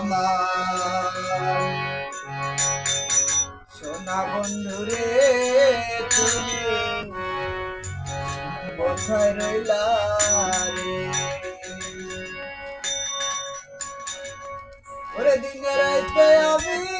আমার সোনা বন্ধুরে তুমি কোথায় রইলা রে? ওরে দিনে রাইতে আমি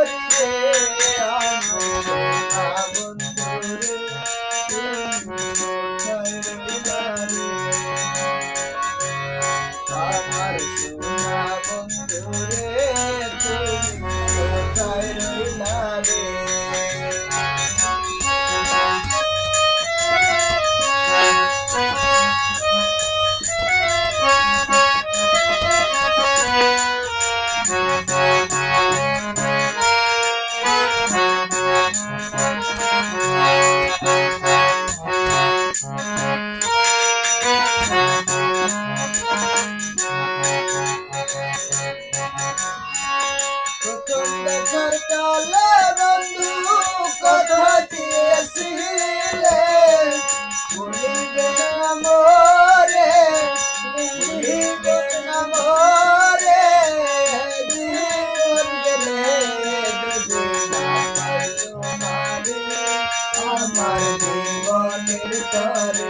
हरे প্রথম দেখার কালে বন্ধু, কথা দিয়েছিলে। ভুলিবে না মোরে ভুলিবে না মোরে জীবন গেলে আমার জীবনের তরে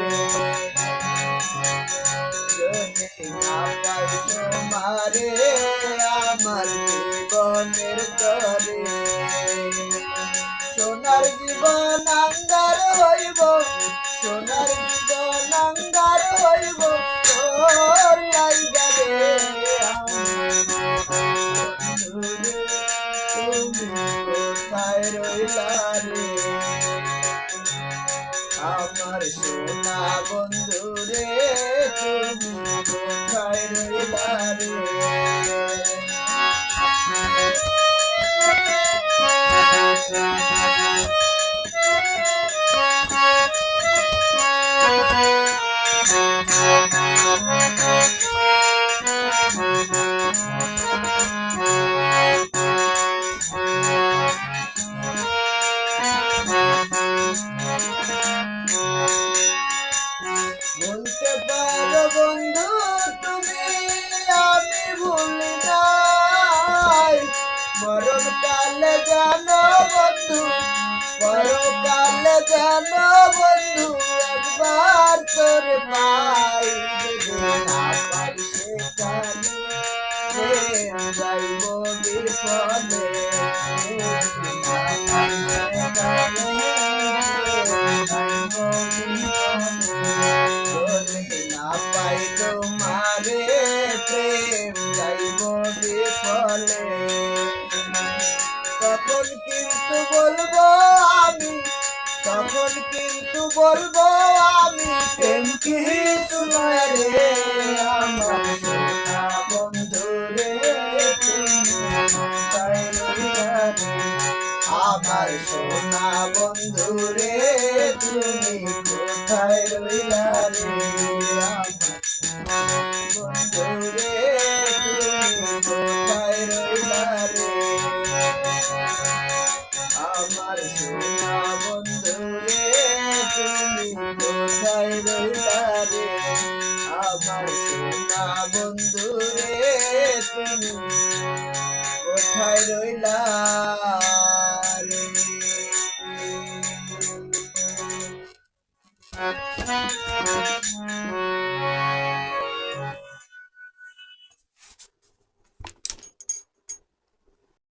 তোমারে আমার জীবনের তরে। সোনার জীবন আঙ্গার হইব, সোনার জীবন আঙ্গার হইব কোথায় রইলা রে? আমার সোনা বন্ধু তুমি বলতে পারো বন্ধু তুমি আমি ভুলি নাই মরণ কালে জানো বন্ধু মরণ কালে জানো বন্ধু একবার তোর পাই কিন্তু বলব আমি, তখন কিন্তু বলব আমি, প্রেম কি রে আমার বন্ধু রে? আমার সোনা বন্ধু রে তুমি, কোথায় রইলা রে তুমি কোথায় রইলা রে